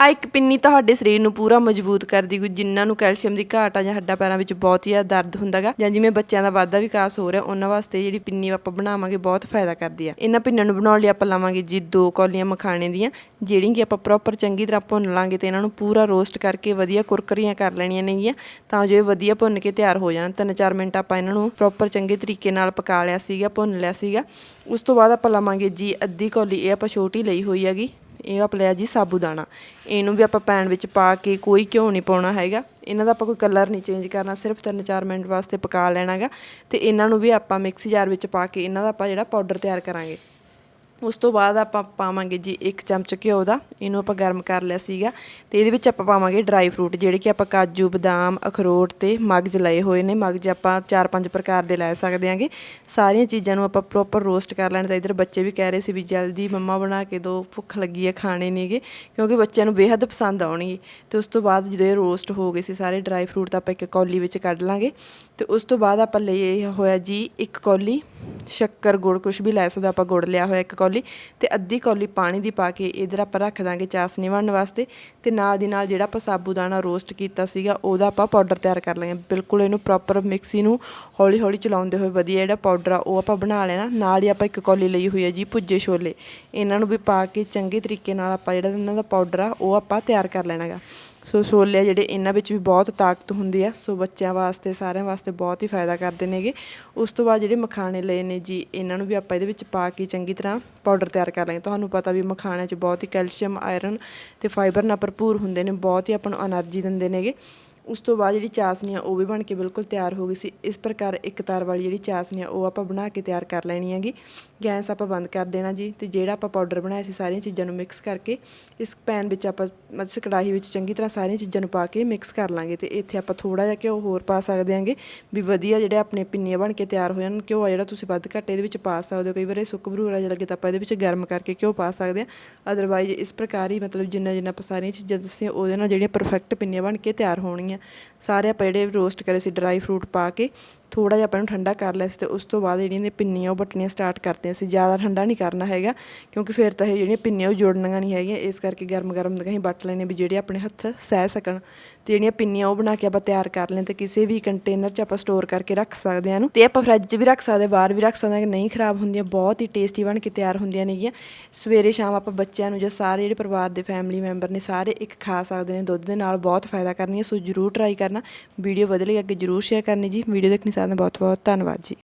ਆ ਇੱਕ ਪਿੰਨੀ ਤੁਹਾਡੇ ਸਰੀਰ ਨੂੰ ਪੂਰਾ ਮਜ਼ਬੂਤ ਕਰਦੀ, ਕੋਈ ਜਿਨ੍ਹਾਂ ਨੂੰ ਕੈਲਸ਼ੀਅਮ ਦੀ ਘਾਟ ਆ ਜਾਂ ਹੱਡਾਂ ਪੈਰਾਂ ਵਿੱਚ ਬਹੁਤ ਹੀ ਜ਼ਿਆਦਾ ਦਰਦ ਹੁੰਦਾਗਾ ਜਾਂ ਜਿਵੇਂ ਬੱਚਿਆਂ ਦਾ ਵਾਧਾ ਵਿਕਾਸ ਹੋ ਰਿਹਾ, ਉਹਨਾਂ ਵਾਸਤੇ ਜਿਹੜੀ ਪਿੰਨੀ ਆਪਾਂ ਬਣਾਵਾਂਗੇ ਬਹੁਤ ਫਾਇਦਾ ਕਰਦੀ ਆ। ਇਹਨਾਂ ਪਿੰਨਾਂ ਨੂੰ ਬਣਾਉਣ ਲਈ ਆਪਾਂ ਲਾਵਾਂਗੇ ਜੀ ਦੋ ਕੌਲੀਆਂ ਮਖਾਣੇ ਦੀਆਂ, ਜਿਹੜੀਆਂ ਕਿ ਆਪਾਂ ਪ੍ਰੋਪਰ ਚੰਗੀ ਤਰ੍ਹਾਂ ਭੁੰਨ ਲਾਂਗੇ ਤੇ ਇਹਨਾਂ ਨੂੰ ਪੂਰਾ ਰੋਸਟ ਕਰਕੇ ਵਧੀਆ ਕੁਰਕਰੀਆਂ ਕਰ ਲੈਣੀਆਂ ਨੇਗੀਆਂ, ਤਾਂ ਜੋ ਇਹ ਵਧੀਆ ਭੁੰਨ ਕੇ ਤਿਆਰ ਹੋ ਜਾਣ। ਤਿੰਨ ਚਾਰ ਮਿੰਟ ਆਪਾਂ ਇਹਨਾਂ ਨੂੰ ਪ੍ਰੋਪਰ ਚੰਗੇ ਤਰੀਕੇ ਨਾਲ ਪਕਾ ਲਿਆ ਸੀਗਾ, ਭੁੰਨ ਲਿਆ ਸੀਗਾ। ਉਸ ਤੋਂ ਬਾਅਦ ਆਪਾਂ ਲਾਵਾਂਗੇ ਜੀ ਅੱਧੀ ਕੌਲੀ, ਇਹ ਆਪਾਂ ਛੋਟੀ ਲਈ ਹੋਈ ਹੈਗੀ। ਇਹ ਆਪਾਂ ਲਿਆ ਜੀ ਸਾਬੂਦਾਣਾ ਇਹਨੂੰ ਵੀ ਆਪਾਂ ਪੈਨ ਵਿੱਚ ਪਾ ਕੇ ਕੋਈ ਘਿਓ ਨਹੀਂ ਪਾਉਣਾ ਹੈਗਾ। ਇਹਨਾਂ ਦਾ ਆਪਾਂ ਕੋਈ ਕਲਰ ਨਹੀਂ ਚੇਂਜ ਕਰਨਾ, ਸਿਰਫ 3-4 ਮਿੰਟ ਵਾਸਤੇ ਪਕਾ ਲੈਣਾਗਾ। ਤੇ ਇਹਨਾਂ ਨੂੰ ਵੀ ਆਪਾਂ ਮਿਕਸੀ ਜਾਰ ਵਿੱਚ ਪਾ ਕੇ ਇਹਨਾਂ ਦਾ ਆਪਾਂ ਜਿਹੜਾ ਪਾਊਡਰ ਤਿਆਰ ਕਰਾਂਗੇ। ਉਸ ਤੋਂ ਬਾਅਦ ਆਪਾਂ ਪਾਵਾਂਗੇ ਜੀ ਇੱਕ ਚਮਚ ਘਿਓ ਦਾ, ਇਹਨੂੰ ਆਪਾਂ ਗਰਮ ਕਰ ਲਿਆ ਸੀਗਾ ਤੇ ਇਹਦੇ ਵਿੱਚ ਆਪਾਂ ਪਾਵਾਂਗੇ ਡਰਾਈ ਫਰੂਟ ਜਿਹੜੇ ਕਿ ਆਪਾਂ ਕਾਜੂ, ਬਦਾਮ, ਅਖਰੋਟ ਤੇ ਮਗਜ਼ ਲਏ ਹੋਏ ਨੇ। ਮਗਜ਼ ਆਪਾਂ 4-5 ਪ੍ਰਕਾਰ ਦੇ ਲੈ ਸਕਦੇ ਆਂਗੇ। ਸਾਰੀਆਂ ਚੀਜ਼ਾਂ ਨੂੰ ਆਪਾਂ ਪ੍ਰੋਪਰ ਰੋਸਟ ਕਰ ਲੈਣਾ ਤਾਂ ਇਧਰ ਬੱਚੇ ਵੀ ਕਹਿ ਰਹੇ ਸੀ ਵੀ ਜਲਦੀ ਮੰਮਾ ਬਣਾ ਕੇ ਦਿਓ ਭੁੱਖ ਲੱਗੀ ਹੈ ਖਾਣੇ ਨੇਗੇ ਕਿਉਂਕਿ ਬੱਚਿਆਂ ਨੂੰ ਬੇਹੱਦ ਪਸੰਦ ਆਉਣਗੇ। ਤੇ ਉਸ ਤੋਂ ਬਾਅਦ ਜਦੋਂ ਇਹ ਰੋਸਟ ਹੋ ਗਏ ਸੀ ਸਾਰੇ ਡਰਾਈ ਫਰੂਟ ਤਾਂ ਆਪਾਂ ਇੱਕ ਕੌਲੀ ਵਿੱਚ ਕੱਢ ਲਾਂਗੇ। ਤੇ ਉਸ ਤੋਂ ਬਾਅਦ ਆਪਾਂ ਲਈ ਹੋਇਆ ਜੀ ਇੱਕ ਕੌਲੀ ਸ਼ੱਕਰ, ਗੁੜ ਕੁਝ ਵੀ ਲੈ ਸਕਦੇ ਆਪਾਂ ਗੁੜ ਲਿਆ ਹੋਇਆ ਇੱਕ ਕੌਲੀ ਤੇ ਅੱਧੀ ਕੌਲੀ ਪਾਣੀ ਦੀ ਪਾ ਕੇ ਇਧਰ ਆਪਾਂ ਰੱਖ ਦਾਂਗੇ ਚਾਸ ਬਣਨ ਵਾਸਤੇ ਤੇ ਨਾਲ ਦੀ ਨਾਲ ਜਿਹੜਾ ਆਪਾਂ ਸਾਬੂਦਾਨਾ ਰੋਸਟ ਕੀਤਾ ਸੀਗਾ, ਉਹਦਾ ਆਪਾਂ ਪਾਊਡਰ ਤਿਆਰ ਕਰ ਲਾਂਗੇ ਬਿਲਕੁਲ ਇਹਨੂੰ ਪ੍ਰੋਪਰ ਮਿਕਸੀ ਨੂੰ ਹੌਲੀ ਹੌਲੀ ਚਲਾਉਂਦੇ ਹੋਏ ਵਧੀਆ ਜਿਹੜਾ ਪਾਊਡਰ ਆ, ਉਹ ਆਪਾਂ ਬਣਾ ਲੈਣਾ ਨਾਲ ਹੀ ਆਪਾਂ ਇੱਕ ਕੌਲੀ ਲਈ ਹੋਈ ਹੈ ਜੀ ਭੁੱਜੇ ਛੋਲੇ। ਇਹਨਾਂ ਨੂੰ ਵੀ ਪਾ ਕੇ ਚੰਗੇ ਤਰੀਕੇ ਨਾਲ ਆਪਾਂ ਜਿਹੜਾ ਇਹਨਾਂ ਦਾ ਪਾਊਡਰ ਆ, ਉਹ ਆਪਾਂ ਤਿਆਰ ਕਰ ਲੈਣਾਗਾ। ਸੋ ਛੋਲੇ ਆ ਜਿਹੜੇ ਇਹਨਾਂ ਵਿੱਚ ਵੀ ਬਹੁਤ ਤਾਕਤ ਹੁੰਦੀ ਆ, ਸੋ ਬੱਚਿਆਂ ਵਾਸਤੇ, ਸਾਰਿਆਂ ਵਾਸਤੇ ਬਹੁਤ ਹੀ ਫਾਇਦਾ ਕਰਦੇ ਨੇਗੇ ਉਸ ਤੋਂ ਬਾਅਦ ਜਿਹੜੇ ਮਖਾਣੇ ਲਏ ਨੇ ਜੀ, ਇਹਨਾਂ ਨੂੰ ਵੀ ਆਪਾਂ ਇਹਦੇ ਵਿੱਚ ਪਾ ਕੇ ਚੰਗੀ ਤਰ੍ਹਾਂ ਪਾਊਡਰ ਤਿਆਰ ਕਰ ਲਾਂਗੇ। ਤੁਹਾਨੂੰ ਪਤਾ ਵੀ ਮਖਾਣਿਆਂ 'ਚ ਬਹੁਤ ਹੀ ਕੈਲਸ਼ੀਅਮ ਆਇਰਨ ਤੇ ਫਾਈਬਰ ਨਾਲ ਭਰਪੂਰ ਹੁੰਦੇ ਨੇ, ਬਹੁਤ ਹੀ ਆਪਾਂ ਨੂੰ એનર્ਜੀ ਦਿੰਦੇ ਨੇਗੇ ਉਸ ਤੋਂ ਬਾਅਦ ਜਿਹੜੀ ਚਾਸਨੀ ਆ ਉਹ ਵੀ ਬਣ ਕੇ ਬਿਲਕੁਲ ਤਿਆਰ ਹੋ ਗਈ ਸੀ। ਇਸ ਪ੍ਰਕਾਰ ਇੱਕ ਤਾਰ ਵਾਲੀ ਜਿਹੜੀ ਚਾਸਨੀ ਆ ਉਹ ਆਪਾਂ ਬਣਾ ਕੇ ਤਿਆਰ ਕਰ ਲੈਣੀ ਹੈਗੀ। ਗੈਸ ਆਪਾਂ ਬੰਦ ਕਰ ਦੇਣਾ ਜੀ ਤੇ ਜਿਹੜਾ ਆਪਾਂ ਪਾਊਡਰ ਬਣਾਇਆ ਸੀ ਸਾਰੀਆਂ ਚੀਜ਼ਾਂ ਨੂੰ ਮਿਕਸ ਕਰਕੇ ਇਸ ਪੈਨ ਵਿੱਚ ਆਪਾਂ ਮਤਲਬ ਕੜਾਹੀ ਵਿੱਚ ਚੰਗੀ ਤਰ੍ਹਾਂ ਸਾਰੀਆਂ ਚੀਜ਼ਾਂ ਨੂੰ ਪਾ ਕੇ ਮਿਕਸ ਕਰ ਲਾਂਗੇ ਤੇ ਇੱਥੇ ਆਪਾਂ ਥੋੜਾ ਜਿਹਾ ਘਿਓ ਹੋਰ ਪਾ ਸਕਦੇ ਹਾਂਗੇ ਵੀ ਵਧੀਆ ਜਿਹੜੇ ਆਪਣੇ ਪਿੰਨੀਆਂ ਬਣ ਕੇ ਤਿਆਰ ਹੋ ਜਾਣ। ਘਿਓ ਆ ਜਿਹੜਾ ਤੁਸੀਂ ਵੱਧ ਘੱਟ ਇਹਦੇ ਵਿੱਚ ਪਾ ਸਕਦੇ ਹੋ। ਕਈ ਵਾਰ ਇਹ ਸੁੱਕ ਭਰੂਰਾ ਜਿਹਾ ਲੱਗੇ ਤਾਂ ਆਪਾਂ ਇਹਦੇ ਵਿੱਚ ਗਰਮ ਕਰਕੇ ਘਿਓ ਪਾ ਸਕਦੇ ਹਾਂ। ਅਦਰਵਾਈਜ਼ ਇਸ ਪ੍ਰਕਾਰ ਹੀ ਮਤਲਬ ਜਿੰਨਾ ਜਿੰਨਾ ਆਪਾਂ ਸਾਰੀਆਂ ਚੀਜ਼ਾਂ ਦੱਸੀਆਂ ਉਹਦੇ ਨਾਲ ਜਿਹੜੀਆਂ ਪਰਫੈਕਟ ਪਿੰਨੀਆਂ ਬਣ ਕੇ ਤਿਆਰ ਹੋਣਗੀਆਂ। ਸਾਰੇ ਆਪਾਂ ਜਿਹੜੇ ਰੋਸਟ ਕਰੇ ਸੀ ਡਰਾਈ ਫਰੂਟ ਪਾ ਕੇ। ਥੋੜਾ ਜਿਹਾ ਆਪਾਂ ਨੂੰ ਠੰਡਾ ਕਰ ਲਿਆ ਸੀ ਤੇ ਉਸ ਤੋਂ ਬਾਅਦ ਜਿਹੜੀਆਂ ਨੇ ਪਿੰਨੀਆਂ ਉਹ ਬਟਣੀਆਂ ਸਟਾਰਟ ਕਰਦੇ ਸੀ। ਜ਼ਿਆਦਾ ਠੰਡਾ ਨਹੀਂ ਕਰਨਾ ਹੈਗਾ, ਕਿਉਂਕਿ ਫਿਰ ਤਾਂ ਇਹ ਜਿਹੜੀਆਂ ਪਿੰਨੀਆਂ ਉਹ ਜੋੜਨੀਆਂ ਨਹੀਂ ਹੈਗੀਆਂ। ਇਸ ਕਰਕੇ ਗਰਮ ਗਰਮ ਦਹੀਂ ਬੱਟ ਲੈਣੇ ਵੀ ਜਿਹੜੇ ਆਪਣੇ ਹੱਥ ਸਹਿ ਸਕਣ। ਤੇ ਜਿਹੜੀਆਂ ਪਿੰਨੀਆਂ ਉਹ ਬਣਾ ਕੇ ਆਪਾਂ ਤਿਆਰ ਕਰ ਲੈਣ ਤੇ ਕਿਸੇ ਵੀ ਕੰਟੇਨਰ 'ਚ ਆਪਾਂ ਸਟੋਰ ਕਰਕੇ ਰੱਖ ਸਕਦੇ ਹਾਂ ਇਹਨੂੰ। ਤੇ ਆਪਾਂ ਫਰਿੱਜ 'ਚ ਵੀ ਰੱਖ ਸਕਦੇ, ਬਾਹਰ ਵੀ ਰੱਖ ਸਕਦੇ ਹਾਂ। ਨਹੀਂ ਖਰਾਬ ਹੁੰਦੀਆਂ, ਬਹੁਤ ਹੀ ਟੇਸਟੀ ਬਣ ਕੇ ਤਿਆਰ ਹੁੰਦੀਆਂ ਨੇਗੀਆਂ ਸਵੇਰੇ ਸ਼ਾਮ ਆਪਾਂ ਬੱਚਿਆਂ ਨੂੰ ਜਾਂ ਸਾਰੇ ਜਿਹੜੇ ਪਰਿਵਾਰ ਦੇ ਫੈਮਿਲੀ ਮੈਂਬਰ ਨੇ ਸਾਰੇ ਇੱਕ ਖਾ ਸਕਦੇ ਨੇ ਦੁੱਧ ਦੇ ਨਾਲ, ਬਹੁਤ ਫਾਇਦਾ ਕਰਨੀ ਹੈ। ਸੋ ਜਰੂਰ ਟਰਾਈ ਕਰਨਾ। ਵੀਡੀਓ ਵਧੀਆ ਲੱਗੇ ਅੱਗੇ ਜਰੂਰ ਸ਼ੇਅਰ ਕਰਨੀ ਜੀ। ਵੀਡੀਓ ਦੇਖਣੀ ਸਾਰਿਆਂ ਦਾ ਬਹੁਤ ਬਹੁਤ ਧੰਨਵਾਦ ਜੀ